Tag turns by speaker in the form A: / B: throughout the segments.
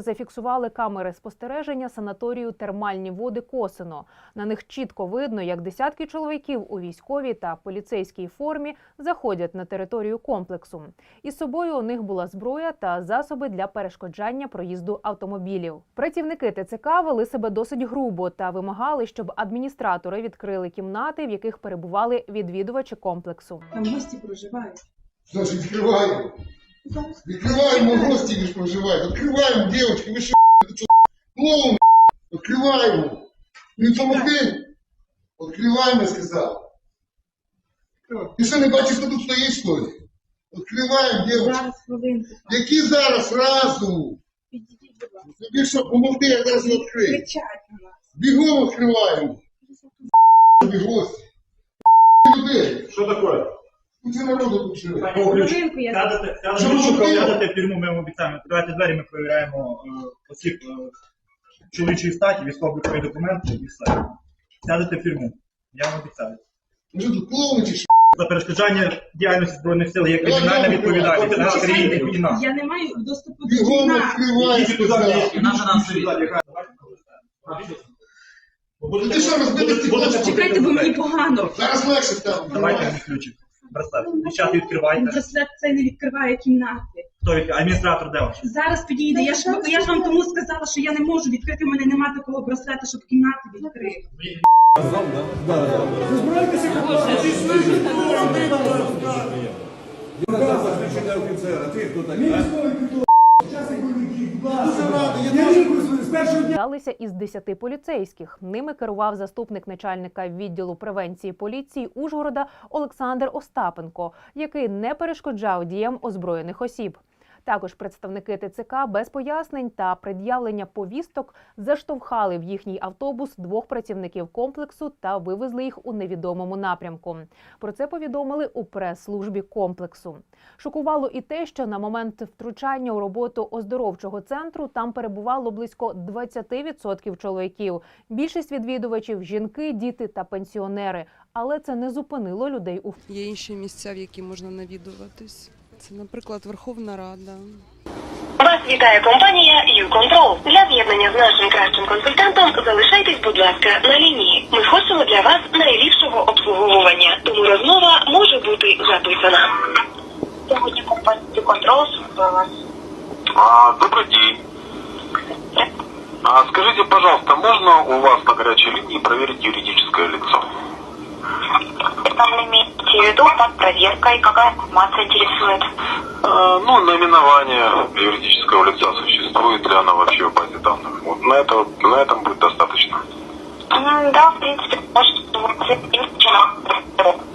A: Зафіксували камери спостереження санаторію термальні води Косино. На них чітко видно, як десятки чоловіків у військовій та поліцейській формі заходять на територію комплексу. Із собою у них була зброя та засоби для перешкоджання проїзду автомобілів. Працівники ТЦК вели себе досить грубо та вимагали, щоб адміністратори відкрили кімнати, в яких перебували відвідувачі комплексу.
B: Там гості проживають.
C: Значит, открываем. Открываем, мы гости лишь проживают. Открываем, девочки, вы что, это что, клоун, Открываем. Не помогли? Открываем, я сказал. Ти що не бачиш, хто тут стоїть, що ли? Открываем, девочки.
B: Зараз хвилинку.
C: Які зараз разу?
B: Підійдіть, будь ласка.
C: Тобі що, помогти, я зараз не відкрию.
B: Кричать на нас.
C: Бігом відкриваємо. Тобі гості. людей.
D: Що таке?
C: Куча народу тут живе.
B: Хвилинку я
C: ви
D: в тюрму, ми вам обіцяємо. Відкривайте двері, ми перевіряємо е, осіб е, чоловічої статі, військово-бойові документи і все. Сядете в тюрму. Я вам обіцяю.
C: Ви що тут клоуни чи що?
D: За перешкоджання діяльності Збройних сил є кримінальна відповідальність.
B: Я не маю доступу до
C: Бігом
B: кімнат.
C: відкривай,
D: Ідіть туди,
C: сказав.
D: ідіть, наша нам стоїть.
C: Ну ти що, розбити стекло?
B: Чекайте, бо мені погано.
C: Зараз легше стане.
D: Давайте ключик. Браслет. Дівчата відкривайте.
B: Браслет цей не відкриває кімнати.
D: Хто відкриває? Адміністратор де ваш?
B: Зараз підійде. Я ж, я ж вам тому сказала, що я не можу відкрити. У мене немає такого браслета, щоб кімнати відкрити.
E: Офіцера. Ти хто такий?
A: Далися із 10 поліцейських. Ними керував заступник начальника відділу превенції поліції Ужгорода Олександр Остапенко, який не перешкоджав діям озброєних осіб. Також представники ТЦК без пояснень та пред'явлення повісток заштовхали в їхній автобус двох працівників комплексу та вивезли їх у невідомому напрямку. Про це повідомили у прес-службі комплексу. Шокувало і те, що на момент втручання у роботу оздоровчого центру там перебувало близько 20% чоловіків. Більшість відвідувачів жінки, діти та пенсіонери. Але це не зупинило людей у
F: Є інші місця, в які можна навідуватись. Це, наприклад, Верховна Рада.
G: Вас вітає компанія «Юконтрол». Для з'єднання з нашим кращим консультантом залишайтесь, будь ласка, на лінії. Ми хочемо для вас найліпшого обслуговування, тому розмова може бути записана. Сьогодні компанія «Юконтрол» слухає вас.
H: А, добрый день. А скажите, пожалуйста, можно у вас на горячей линии проверить юридическое лицо?
G: Там имеете в виду под проверкой, какая информация интересует?
H: А, ну, наименование юридического лица существует ли оно вообще в базе данных? Вот на, это, на этом будет достаточно.
G: Да, в принципе,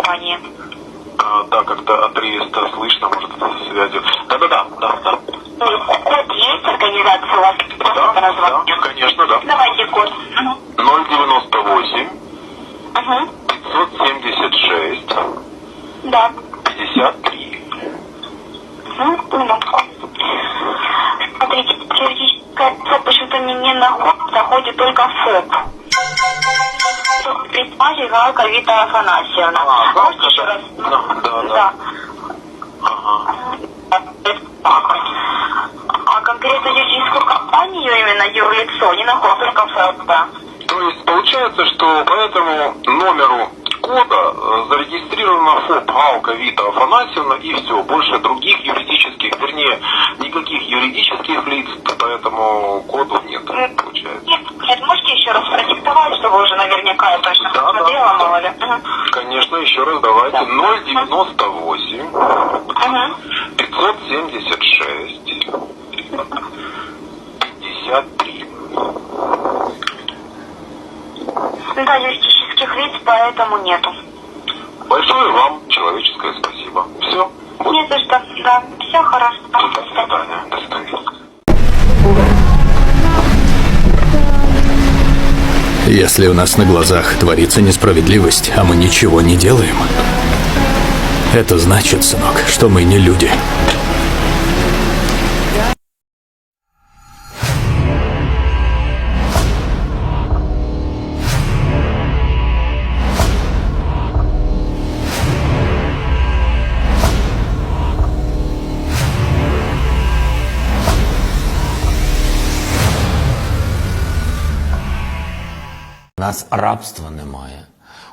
G: компании.
H: А, да, как-то от реестра слышно, может, связью. Да-да-да, да, да.
G: Код есть, организация у вас
H: Да, да, конечно, да.
G: Давайте код. Мгм.
H: 098
G: Мгм.
H: 576
G: Да.
H: 53.
G: Мгм, минутку. Смотрите, юридическое лицо почему-то не, находит, заходит только ФОП. Предприниматель Галка Вита Афанасьевна.
H: А,
G: Можете еще
H: да.
G: раз?
H: Да, да, да.
G: Да.
H: Ага.
G: А конкретно юридическую компанию, именно юрлицо, не находит только ФОП.
H: То есть получается, что по этому номеру кода э, зарегистрирована ФОП Галка Вита Афанасьевна и все. Больше других юридических, вернее, никаких юридических лиц по этому коду нет, получается.
G: Нет, нет, можете еще раз продиктовать, чтобы уже наверняка я точно
H: Да,
G: посмотрела,
H: да,
G: мало
H: да.
G: ли.
H: Конечно, еще раз давайте. 098
G: Мгм.
H: 576 53.
G: Да, юридических лиц поэтому нету.
H: Большое вам человеческое спасибо. Все.
G: Не за что, да. Все хорошо.
H: До свидания. До свидания.
I: Если у нас на глазах творится несправедливость, а мы ничего не делаем, это значит, сынок, что мы не люди.
J: Нас рабства немає.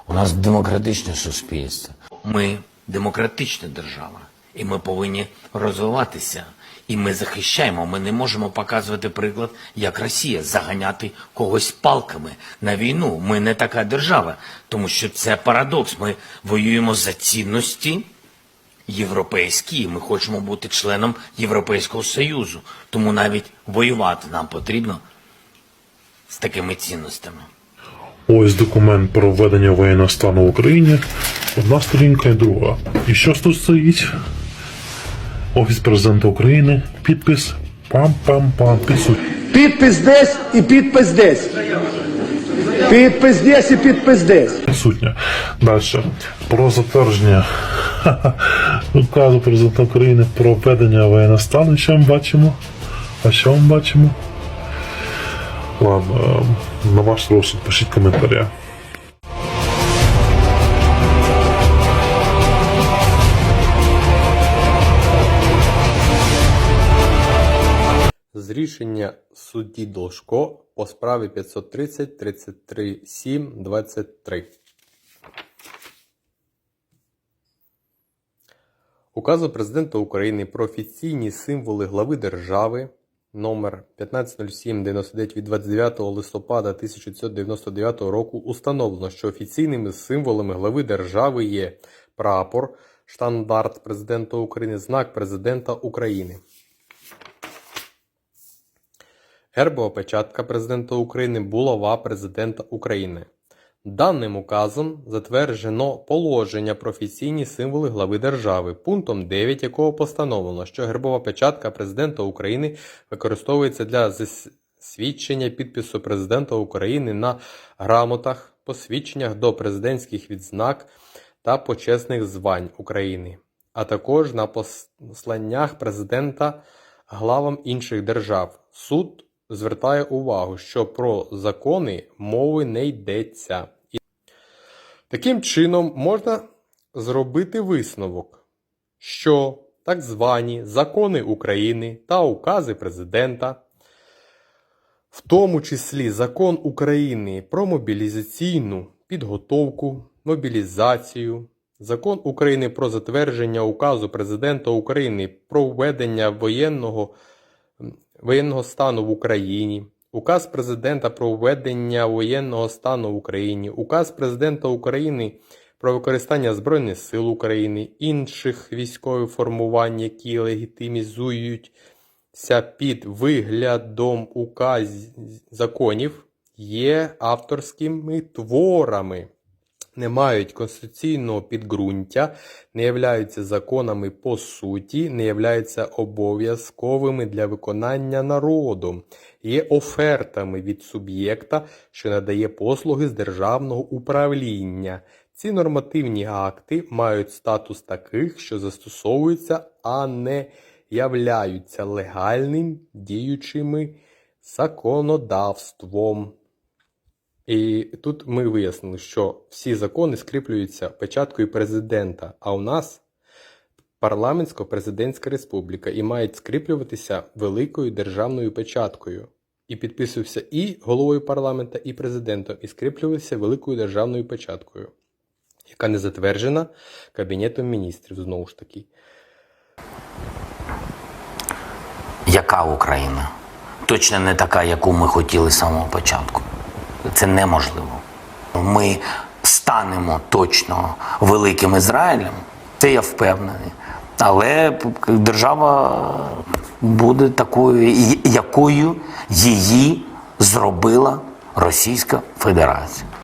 J: У нас демократичне суспільство. Ми демократична держава, і ми повинні розвиватися. І ми захищаємо. Ми не можемо показувати приклад, як Росія заганяти когось палками на війну. Ми не така держава, тому що це парадокс. Ми воюємо за цінності європейські. Ми хочемо бути членом Європейського Союзу. Тому навіть воювати нам потрібно з такими цінностями.
K: Ось документ про введення воєнного стану в Україні. Одна сторінка і друга. І що тут стоїть? Офіс президента України, підпис пам-пам-пам, підсуть.
E: Підпис десь і підпис десь. Підпис десь і підпис десь.
K: Присутня. Далі. Про затвердження указу президента України про введення воєнного стану. Що ми бачимо? А що ми бачимо? Ладно, е, на ваш розсуд пишіть коментарі.
L: з рішення судді Должко по справі 530 33 7 23. Указу Президента України про офіційні символи глави держави номер 1507 99 від 29 листопада 1999 року установлено, що офіційними символами глави держави є прапор, штандарт Президента України, знак Президента України. Гербова печатка Президента України, булава Президента України. Даним указом затверджено положення про офіційні символи глави держави, пунктом 9 якого постановлено, що гербова печатка Президента України використовується для засвідчення підпису Президента України на грамотах, посвідченнях до президентських відзнак та почесних звань України, а також на посланнях президента главам інших держав. Суд звертає увагу, що про закони мови не йдеться. Таким чином можна зробити висновок, що так звані закони України та укази президента, в тому числі закон України про мобілізаційну підготовку, мобілізацію, закон України про затвердження указу президента України про введення воєнного воєнного стану в Україні, Указ президента про введення воєнного стану в Україні, Указ президента України про використання Збройних сил України, інших військових формувань, які легітимізуються під виглядом указів законів, є авторськими творами. Не мають конституційного підґрунтя, не являються законами по суті, не являються обов'язковими для виконання народом, є офертами від суб'єкта, що надає послуги з державного управління. Ці нормативні акти мають статус таких, що застосовуються, а не являються легальним діючими законодавством. І тут ми вияснили, що всі закони скріплюються печаткою президента, а у нас парламентсько-президентська республіка і мають скріплюватися великою державною печаткою. І підписувався і головою парламента, і президентом, і скріплювався великою державною печаткою, яка не затверджена Кабінетом міністрів знову ж таки.
J: Яка Україна? Точно не така, яку ми хотіли з самого початку. Це неможливо. Ми станемо точно великим Ізраїлем, це я впевнений. Але держава буде такою, якою її зробила Російська Федерація.